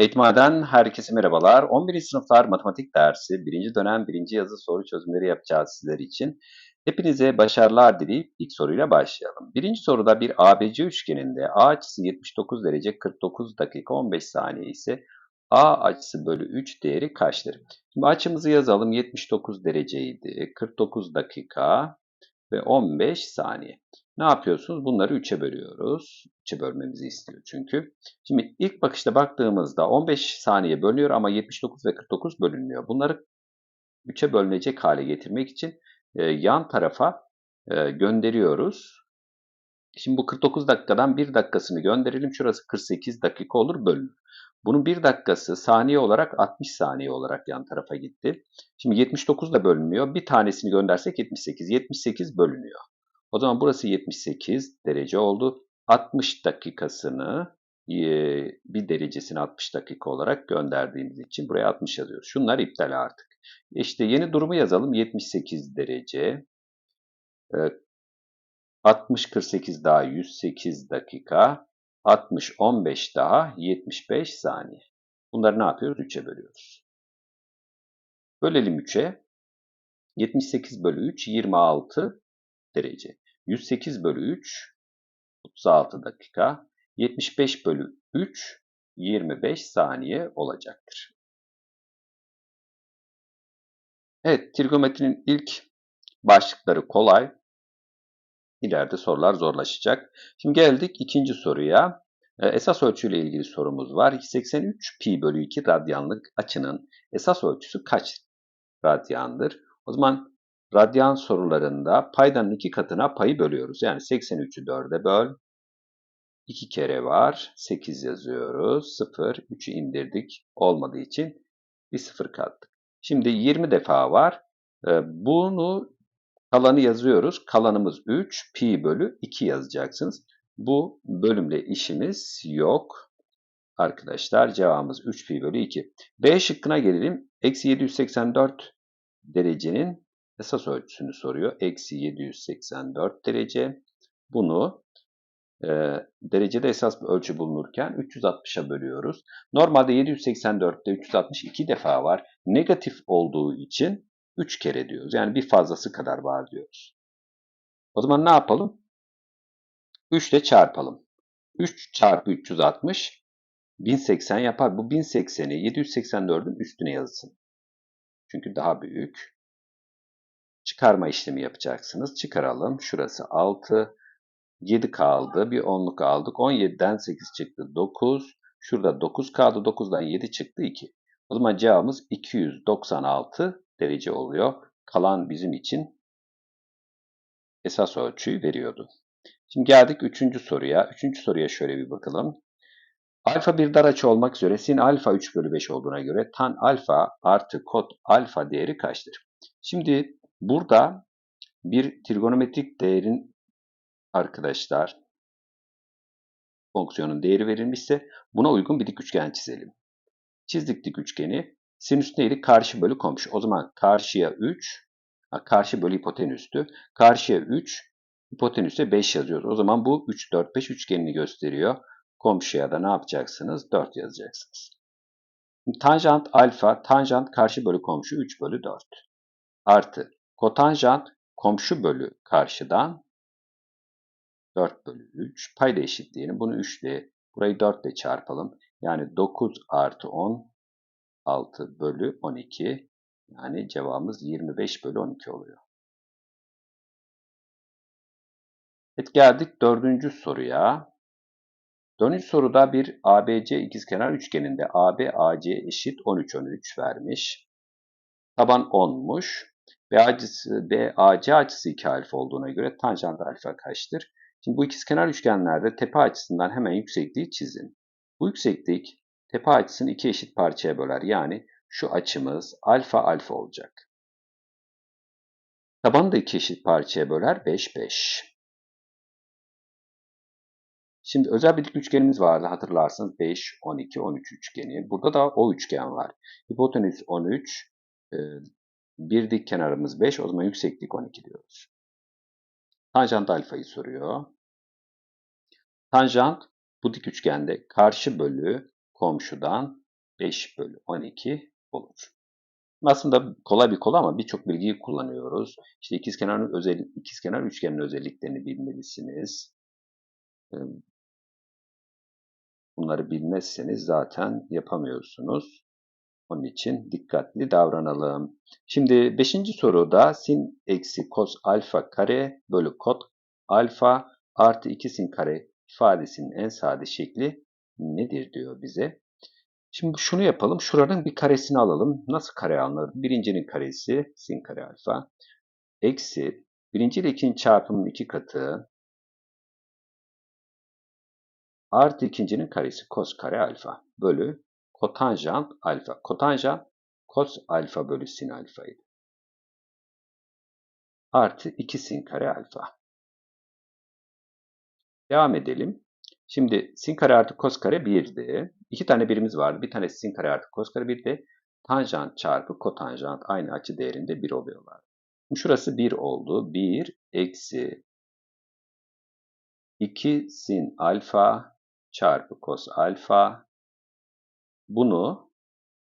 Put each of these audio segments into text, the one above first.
Eğitimhane'den herkese merhabalar. 11. sınıflar matematik dersi 1. dönem 1. yazı soru çözümleri yapacağız sizler için. Hepinize başarılar dileyip ilk soruyla başlayalım. Birinci soruda bir ABC üçgeninde A açısı 79 derece 49 dakika 15 saniye ise A açısı bölü 3 değeri kaçtır? Şimdi açımızı yazalım 79 dereceydi 49 dakika ve 15 saniye. Ne yapıyorsunuz? Bunları 3'e bölüyoruz. 3'e bölmemizi istiyor çünkü. Şimdi ilk bakışta baktığımızda 15 saniye bölünüyor ama 79 ve 49 bölünmüyor. Bunları 3'e bölünecek hale getirmek için e, yan tarafa e, gönderiyoruz. Şimdi bu 49 dakikadan 1 dakikasını gönderelim. Şurası 48 dakika olur bölünür. Bunun 1 dakikası saniye olarak 60 saniye olarak yan tarafa gitti. Şimdi 79 da bölünmüyor. Bir tanesini göndersek 78. 78 bölünüyor. O zaman burası 78 derece oldu. 60 dakikasını bir derecesini 60 dakika olarak gönderdiğimiz için buraya 60 yazıyoruz. Şunlar iptal artık. İşte yeni durumu yazalım. 78 derece. 60 48 daha 108 dakika. 60 15 daha 75 saniye. Bunları ne yapıyoruz? 3'e bölüyoruz. Bölelim 3'e. 78 bölü 3 26 derece. 108 bölü 3 36 dakika. 75 bölü 3 25 saniye olacaktır. Evet, trigonometrinin ilk başlıkları kolay. İleride sorular zorlaşacak. Şimdi geldik ikinci soruya. Ee, esas ölçüyle ilgili sorumuz var. 83 pi bölü 2 radyanlık açının esas ölçüsü kaç radyandır? O zaman radyan sorularında paydanın iki katına payı bölüyoruz. Yani 83'ü 4'e böl. 2 kere var. 8 yazıyoruz. 0. 3'ü indirdik. Olmadığı için bir 0 kattık. Şimdi 20 defa var. Ee, bunu kalanı yazıyoruz. Kalanımız 3. Pi bölü 2 yazacaksınız. Bu bölümle işimiz yok. Arkadaşlar cevabımız 3 pi bölü 2. B şıkkına gelelim. Eksi 784 derecenin esas ölçüsünü soruyor. Eksi 784 derece. Bunu e, derecede esas bir ölçü bulunurken 360'a bölüyoruz. Normalde 784'te 362 defa var. Negatif olduğu için 3 kere diyoruz. Yani bir fazlası kadar var diyoruz. O zaman ne yapalım? 3 ile çarpalım. 3 çarpı 360 1080 yapar. Bu 1080'i 784'ün üstüne yazsın. Çünkü daha büyük. Çıkarma işlemi yapacaksınız. Çıkaralım. Şurası 6. 7 kaldı. Bir 10'luk aldık. 17'den 8 çıktı. 9. Şurada 9 kaldı. 9'dan 7 çıktı. 2. O zaman cevabımız 296 derece oluyor. Kalan bizim için esas ölçüyü veriyordu. Şimdi geldik 3. soruya. 3. soruya şöyle bir bakalım. Alfa bir dar açı olmak üzere sin alfa 3 bölü 5 olduğuna göre tan alfa artı kot alfa değeri kaçtır? Şimdi burada bir trigonometrik değerin arkadaşlar fonksiyonun değeri verilmişse buna uygun bir dik üçgen çizelim. Çizdik dik üçgeni. Sinüs neydi? Karşı bölü komşu. O zaman karşıya 3, karşı bölü hipotenüstü. Karşıya 3, hipotenüse 5 yazıyoruz. O zaman bu 3, 4, 5 üçgenini gösteriyor. Komşuya da ne yapacaksınız? 4 yazacaksınız. Tanjant alfa, tanjant karşı bölü komşu 3 bölü 4. Artı kotanjant komşu bölü karşıdan 4 bölü 3. Payda eşitleyelim. Bunu 3 ile, burayı 4 ile çarpalım. Yani 9 artı 10, 6 bölü 12. Yani cevabımız 25 bölü 12 oluyor. Evet geldik dördüncü soruya. Dördüncü soruda bir ABC ikizkenar üçgeninde AB AC eşit 13 13 vermiş. Taban 10'muş. BAC, BAC açısı 2 alfa olduğuna göre tanjant alfa kaçtır? Şimdi bu ikizkenar üçgenlerde tepe açısından hemen yüksekliği çizin. Bu yükseklik tepe açısını iki eşit parçaya böler. Yani şu açımız alfa alfa olacak. Tabanı da iki eşit parçaya böler 5 5. Şimdi özel bir dik üçgenimiz vardı hatırlarsınız 5 12 13 üçgeni. Burada da o üçgen var. Hipotenüs 13, e, bir dik kenarımız 5 o zaman yükseklik 12 diyoruz. Tanjant alfayı soruyor. Tanjant bu dik üçgende karşı bölü komşudan 5 bölü 12 olur. Aslında kolay bir konu ama birçok bilgiyi kullanıyoruz. İşte ikizkenarın özel ikizkenar üçgenin özelliklerini bilmelisiniz. Bunları bilmezseniz zaten yapamıyorsunuz. Onun için dikkatli davranalım. Şimdi 5. soruda sin eksi kos alfa kare bölü kot alfa artı 2 sin kare ifadesinin en sade şekli nedir diyor bize. Şimdi şunu yapalım. Şuranın bir karesini alalım. Nasıl kare alınır? Birincinin karesi sin kare alfa. Eksi birinci ile ikinci çarpımın iki katı artı ikincinin karesi kos kare alfa bölü kotanjant alfa. Kotanjant kos alfa bölü sin alfaydı. Artı 2 sin kare alfa. Devam edelim. Şimdi sin kare artı kos kare 1'di. İki tane birimiz vardı. Bir tanesi sin kare artı kos kare bir de tanjant çarpı kotanjant aynı açı değerinde 1 oluyorlar. Şurası 1 oldu. 1 eksi 2 sin alfa çarpı kos alfa. Bunu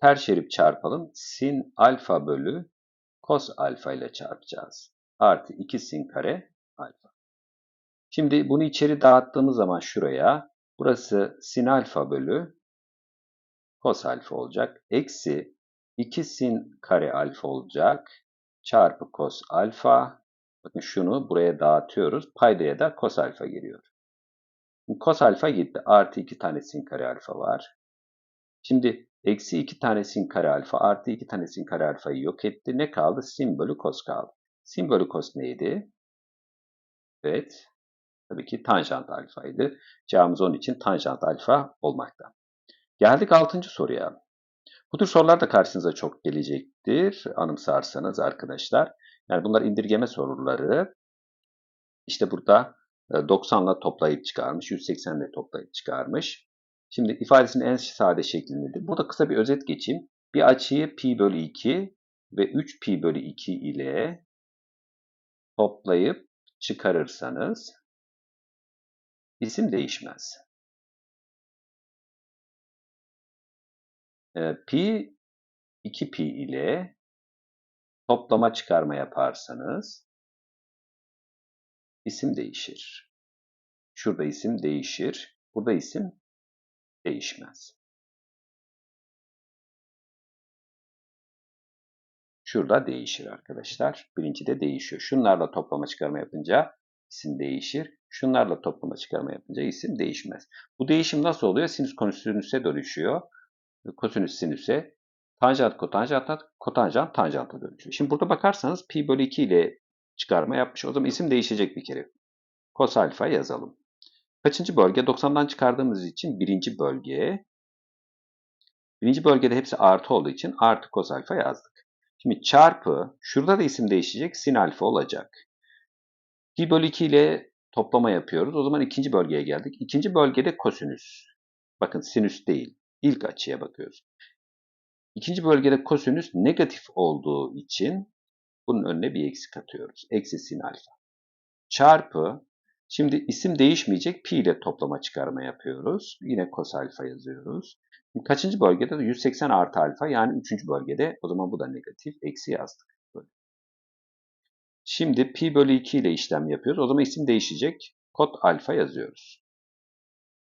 ters çevirip çarpalım. Sin alfa bölü kos alfa ile çarpacağız. Artı 2 sin kare alfa. Şimdi bunu içeri dağıttığımız zaman şuraya burası sin alfa bölü kos alfa olacak. Eksi 2 sin kare alfa olacak. Çarpı kos alfa. Bakın şunu buraya dağıtıyoruz. Paydaya da kos alfa giriyor. Kos alfa gitti. Artı 2 tane sin kare alfa var. Şimdi eksi 2 tane sin kare alfa artı 2 tane sin kare alfayı yok etti. Ne kaldı? Sin bölü kos kaldı. Sin bölü kos neydi? Evet. Tabii ki tanjant alfaydı. Cevabımız onun için tanjant alfa olmakta. Geldik 6. soruya. Bu tür sorular da karşınıza çok gelecektir. Anımsarsanız arkadaşlar. Yani bunlar indirgeme soruları. İşte burada 90 ile toplayıp çıkarmış, 180 ile toplayıp çıkarmış. Şimdi ifadesinin en sade şekli nedir? Burada kısa bir özet geçeyim. Bir açıyı pi bölü 2 ve 3 pi bölü 2 ile toplayıp çıkarırsanız isim değişmez. E, pi 2 pi ile toplama çıkarma yaparsanız isim değişir. Şurada isim değişir. Burada isim değişmez. Şurada değişir arkadaşlar. Birinci de değişiyor. Şunlarla toplama çıkarma yapınca isim değişir. Şunlarla toplama çıkarma yapınca isim değişmez. Bu değişim nasıl oluyor? Sinüs kosinüse dönüşüyor. Kosinüs sinüse, tanjant kotanjanta, kotanjant tanjanta dönüşüyor. Şimdi burada bakarsanız pi bölü 2 ile çıkarma yapmış. O zaman isim değişecek bir kere. Kos alfa yazalım. Kaçıncı bölge? 90'dan çıkardığımız için birinci bölge. Birinci bölgede hepsi artı olduğu için artı kos alfa yazdık. Şimdi çarpı, şurada da isim değişecek, sin alfa olacak. Pi bölü 2 ile toplama yapıyoruz. O zaman ikinci bölgeye geldik. İkinci bölgede kosinüs. Bakın sinüs değil. İlk açıya bakıyoruz. İkinci bölgede kosinüs negatif olduğu için bunun önüne bir eksi katıyoruz. Eksi sin alfa. Çarpı, şimdi isim değişmeyecek. Pi ile toplama çıkarma yapıyoruz. Yine kos alfa yazıyoruz. Kaçıncı bölgede? 180 artı alfa yani üçüncü bölgede. O zaman bu da negatif. Eksi yazdık. Şimdi pi bölü 2 ile işlem yapıyoruz. O zaman isim değişecek. Kod alfa yazıyoruz.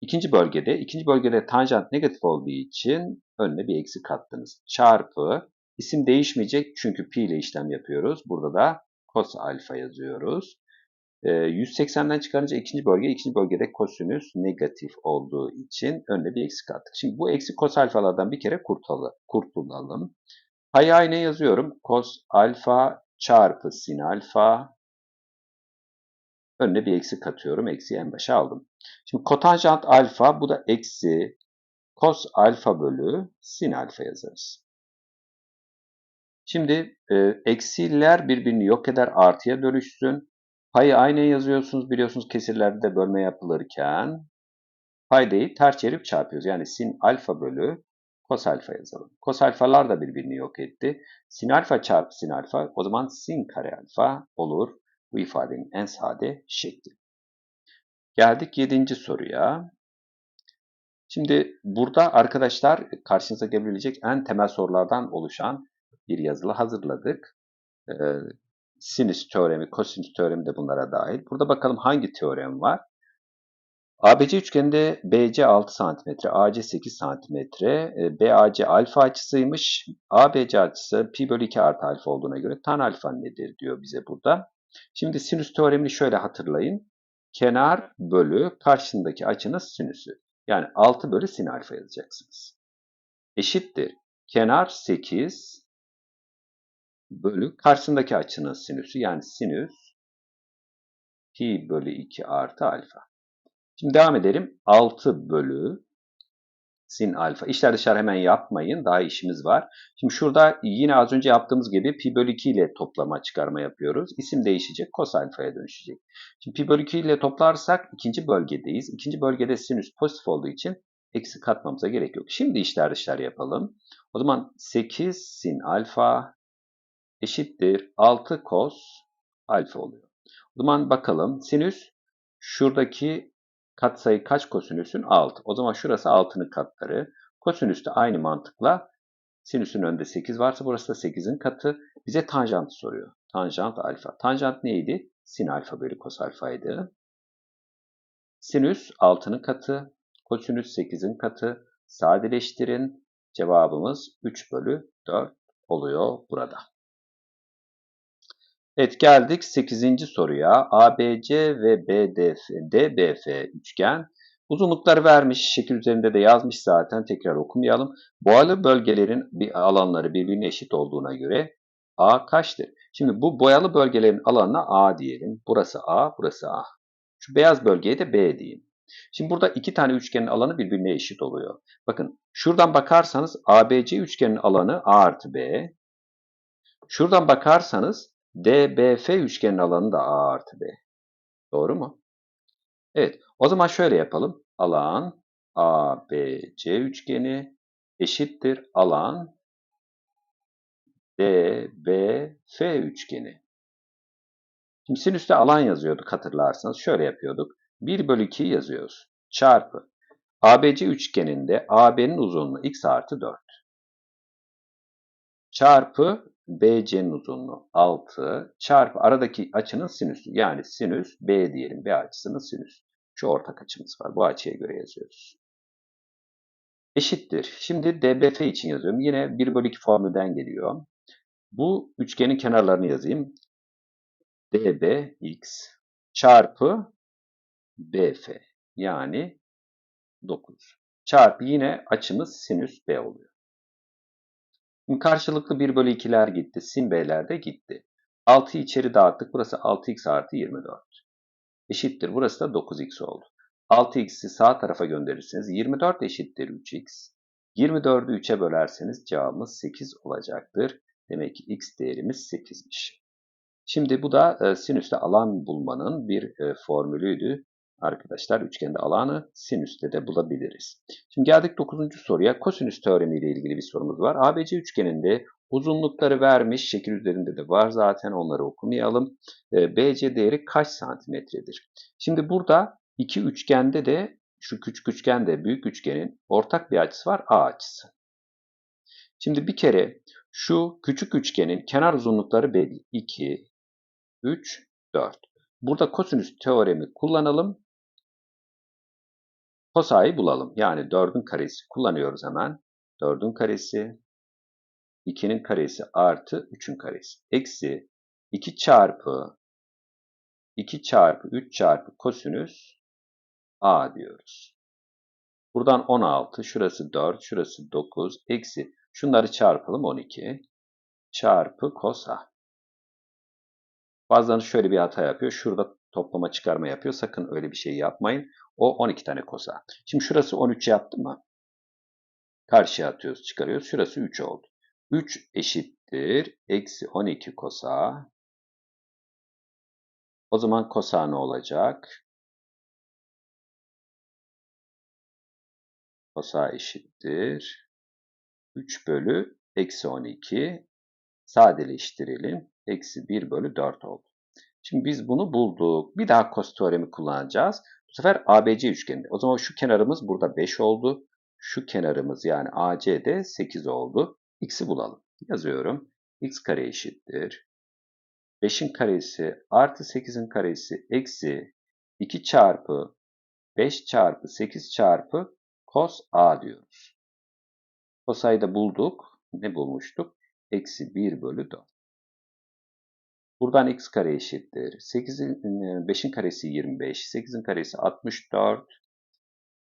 İkinci bölgede, ikinci bölgede tanjant negatif olduğu için önüne bir eksi kattınız. Çarpı, isim değişmeyecek çünkü pi ile işlem yapıyoruz. Burada da cos alfa yazıyoruz. 180'den ee, çıkarınca ikinci bölge, ikinci bölgede kosinüs negatif olduğu için önüne bir eksi kattık. Şimdi bu eksi cos alfalardan bir kere kurtulalım. Payı aynı yazıyorum. Cos alfa çarpı sin alfa önüne bir eksi katıyorum. Eksiyi en başa aldım. Şimdi kotanjant alfa bu da eksi cos alfa bölü sin alfa yazarız. Şimdi e, eksiler birbirini yok eder artıya dönüşsün. Payı aynı yazıyorsunuz biliyorsunuz kesirlerde bölme yapılırken paydayı ters çevirip çarpıyoruz. Yani sin alfa bölü cos alfa yazalım. Cos alfalar da birbirini yok etti. Sin alfa çarpı sin alfa o zaman sin kare alfa olur. Bu ifadenin en sade şekli. Geldik yedinci soruya. Şimdi burada arkadaşlar karşınıza gelebilecek en temel sorulardan oluşan bir yazılı hazırladık. Sinüs teoremi, kosinüs teoremi de bunlara dahil. Burada bakalım hangi teorem var? ABC üçgeninde BC 6 cm, AC 8 cm, BAC alfa açısıymış. ABC açısı pi bölü 2 artı alfa olduğuna göre tan alfa nedir diyor bize burada. Şimdi sinüs teoremini şöyle hatırlayın. Kenar bölü karşısındaki açının sinüsü. Yani 6 bölü sin alfa yazacaksınız. Eşittir. Kenar 8 bölü karşısındaki açının sinüsü. Yani sinüs pi bölü 2 artı alfa. Şimdi devam edelim. 6 bölü sin alfa. İşler dışarı hemen yapmayın. Daha işimiz var. Şimdi şurada yine az önce yaptığımız gibi pi bölü 2 ile toplama çıkarma yapıyoruz. İsim değişecek. Kos alfaya dönüşecek. Şimdi pi bölü 2 ile toplarsak ikinci bölgedeyiz. İkinci bölgede sinüs pozitif olduğu için eksi katmamıza gerek yok. Şimdi işler dışarı yapalım. O zaman 8 sin alfa eşittir 6 kos alfa oluyor. O zaman bakalım sinüs şuradaki katsayı kaç kosinüsün? 6. O zaman şurası 6'nın katları. Kosinüs de aynı mantıkla sinüsün önünde 8 varsa burası da 8'in katı. Bize tanjant soruyor. Tanjant alfa. Tanjant neydi? Sin alfa bölü kos alfaydı. Sinüs 6'nın katı. Kosinüs 8'in katı. Sadeleştirin. Cevabımız 3 bölü 4 oluyor burada. Evet geldik 8. soruya. ABC ve BDF, DBF üçgen. Uzunlukları vermiş. Şekil üzerinde de yazmış zaten. Tekrar okumayalım. Boyalı bölgelerin alanları birbirine eşit olduğuna göre A kaçtır? Şimdi bu boyalı bölgelerin alanına A diyelim. Burası A, burası A. Şu beyaz bölgeye de B diyeyim. Şimdi burada iki tane üçgenin alanı birbirine eşit oluyor. Bakın şuradan bakarsanız ABC üçgenin alanı A artı B. Şuradan bakarsanız DBF üçgenin alanı da A artı B. Doğru mu? Evet. O zaman şöyle yapalım. Alan ABC üçgeni eşittir alan DBF üçgeni. Şimdi sinüste alan yazıyorduk hatırlarsanız. Şöyle yapıyorduk. 1 bölü 2 yazıyoruz. Çarpı. ABC üçgeninde AB'nin uzunluğu x artı 4. Çarpı BC'nin uzunluğu 6 çarpı aradaki açının sinüsü. Yani sinüs B diyelim. B açısının sinüs. Şu ortak açımız var. Bu açıya göre yazıyoruz. Eşittir. Şimdi DBF için yazıyorum. Yine 1 bölü 2 formülden geliyor. Bu üçgenin kenarlarını yazayım. DBX çarpı BF yani 9 çarpı yine açımız sinüs B oluyor. Karşılıklı 1 bölü 2'ler gitti. Sin B'ler de gitti. 6'yı içeri dağıttık. Burası 6x artı 24. Eşittir. Burası da 9x oldu. 6x'i sağ tarafa gönderirseniz 24 eşittir 3x. 24'ü 3'e bölerseniz cevabımız 8 olacaktır. Demek ki x değerimiz 8'miş. Şimdi bu da e, sinüste alan bulmanın bir e, formülüydü. Arkadaşlar üçgende alanı sinüste de bulabiliriz. Şimdi geldik 9. soruya. Kosinüs teoremi ile ilgili bir sorumuz var. ABC üçgeninde uzunlukları vermiş. Şekil üzerinde de var zaten onları okumayalım. E, BC değeri kaç santimetredir? Şimdi burada iki üçgende de şu küçük üçgende büyük üçgenin ortak bir açısı var A açısı. Şimdi bir kere şu küçük üçgenin kenar uzunlukları belli. 2, 3, 4. Burada kosinüs teoremi kullanalım. Kosa'yı bulalım. Yani 4'ün karesi kullanıyoruz hemen. 4'ün karesi 2'nin karesi artı 3'ün karesi. Eksi 2 çarpı 2 çarpı 3 çarpı kosinüs a diyoruz. Buradan 16, şurası 4, şurası 9, eksi şunları çarpalım 12 çarpı kos. Bazıları şöyle bir hata yapıyor. Şurada toplama çıkarma yapıyor. Sakın öyle bir şey yapmayın. O 12 tane kosa. Şimdi şurası 13 yaptı mı? Karşıya atıyoruz, çıkarıyoruz. Şurası 3 oldu. 3 eşittir. Eksi 12 kosa. O zaman kosa ne olacak? Kosa eşittir. 3 bölü eksi 12. Sadeleştirelim. Eksi 1 bölü 4 oldu. Şimdi biz bunu bulduk. Bir daha kos teoremi kullanacağız. Bu sefer ABC üçgeninde. O zaman şu kenarımız burada 5 oldu. Şu kenarımız yani AC de 8 oldu. X'i bulalım. Yazıyorum. X kare eşittir. 5'in karesi artı 8'in karesi eksi 2 çarpı 5 çarpı 8 çarpı cos A diyoruz. Cos'ayı da bulduk. Ne bulmuştuk? Eksi 1 bölü 4. Buradan x kare eşittir. 8'in 5'in karesi 25, 8'in karesi 64.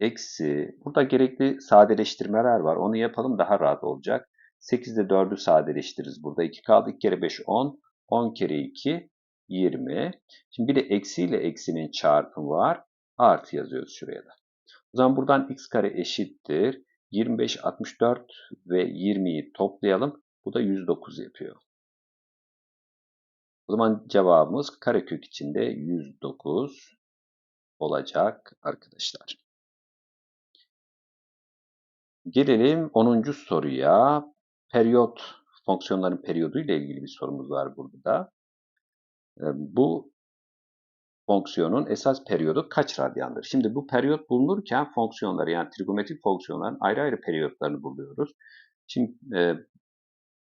Eksi, burada gerekli sadeleştirmeler var. Onu yapalım daha rahat olacak. 8'de 4'ü sadeleştiririz. Burada 2 kaldı. 2 kere 5 10. 10 kere 2 20. Şimdi bir de eksi ile eksinin çarpımı var. Artı yazıyoruz şuraya da. O zaman buradan x kare eşittir. 25, 64 ve 20'yi toplayalım. Bu da 109 yapıyor. O zaman cevabımız karekök içinde 109 olacak arkadaşlar. Gelelim 10. soruya. Periyot, fonksiyonların periyodu ile ilgili bir sorumuz var burada da. Ee, bu fonksiyonun esas periyodu kaç radyandır? Şimdi bu periyot bulunurken fonksiyonları yani trigonometrik fonksiyonların ayrı ayrı periyotlarını buluyoruz. Şimdi e,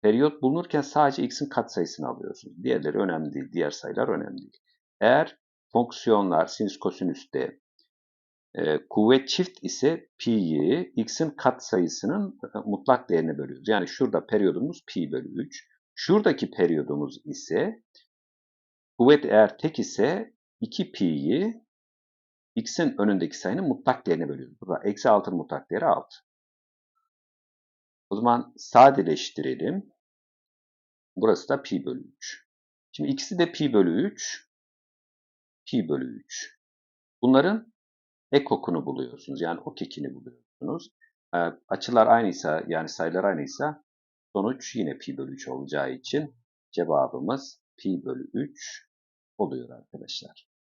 periyot bulunurken sadece x'in katsayısını alıyorsunuz. Diğerleri önemli değil, diğer sayılar önemli değil. Eğer fonksiyonlar sinüs kosinüste e, kuvvet çift ise pi'yi x'in katsayısının e, mutlak değerine bölüyoruz. Yani şurada periyodumuz pi bölü 3. Şuradaki periyodumuz ise kuvvet eğer tek ise 2 pi'yi x'in önündeki sayının mutlak değerine bölüyoruz. Burada eksi 6'nın mutlak değeri 6. O zaman sadeleştirelim. Burası da pi bölü 3. Şimdi ikisi de pi bölü 3. Pi bölü 3. Bunların ekokunu buluyorsunuz. Yani ok ekini buluyorsunuz. E, açılar aynıysa yani sayılar aynıysa sonuç yine pi bölü 3 olacağı için cevabımız pi bölü 3 oluyor arkadaşlar.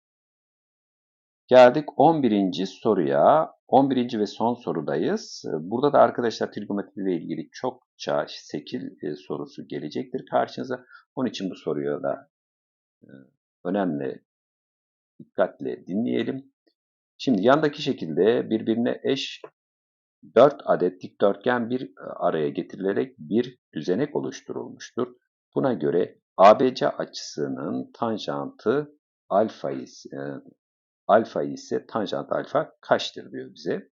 Geldik 11. soruya. 11. ve son sorudayız. Burada da arkadaşlar trigonometri ile ilgili çokça şekil e, sorusu gelecektir karşınıza. Onun için bu soruyu da e, önemli dikkatle dinleyelim. Şimdi yandaki şekilde birbirine eş 4 adet dikdörtgen bir e, araya getirilerek bir düzenek oluşturulmuştur. Buna göre ABC açısının tanjantı alfa ise, alfa ise tanjant alfa kaçtır diyor bize.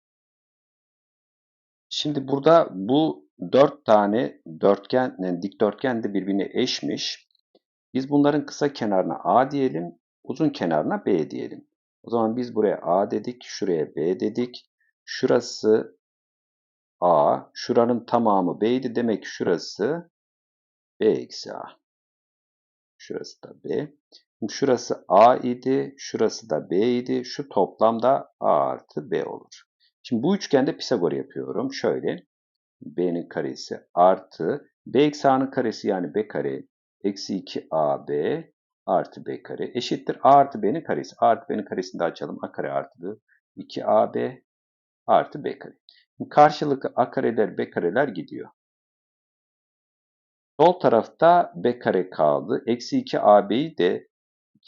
Şimdi burada bu dört tane dörtgen, yani dikdörtgen de birbirine eşmiş. Biz bunların kısa kenarına A diyelim, uzun kenarına B diyelim. O zaman biz buraya A dedik, şuraya B dedik. Şurası A, şuranın tamamı B'ydi. Demek ki şurası B eksi A. Şurası da B. Şurası A idi, şurası da B idi. Şu toplamda A artı B olur. Şimdi bu üçgende Pisagor yapıyorum. Şöyle B'nin karesi artı B eksi A'nın karesi yani B kare eksi 2AB artı B kare eşittir. A artı B'nin karesi. A artı B'nin karesini de açalım. A kare artı 2AB artı B kare. Şimdi karşılıklı A kareler B kareler gidiyor. Sol tarafta B kare kaldı. Eksi 2AB'yi de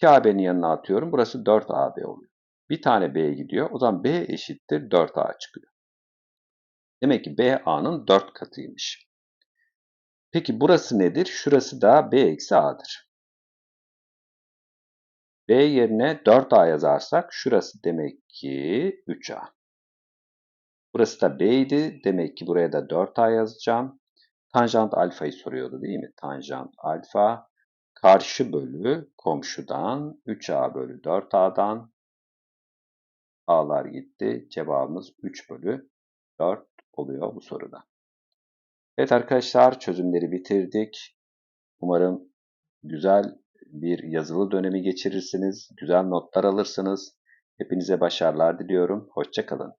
2AB'nin yanına atıyorum. Burası 4AB oluyor. Bir tane B gidiyor. O zaman B eşittir 4A çıkıyor. Demek ki B A'nın 4 katıymış. Peki burası nedir? Şurası da B eksi A'dır. B yerine 4A yazarsak şurası demek ki 3A. Burası da B idi. Demek ki buraya da 4A yazacağım. Tanjant alfayı soruyordu değil mi? Tanjant alfa karşı bölü komşudan 3A bölü 4A'dan A'lar gitti. Cevabımız 3 bölü 4 oluyor bu soruda. Evet arkadaşlar çözümleri bitirdik. Umarım güzel bir yazılı dönemi geçirirsiniz. Güzel notlar alırsınız. Hepinize başarılar diliyorum. Hoşçakalın.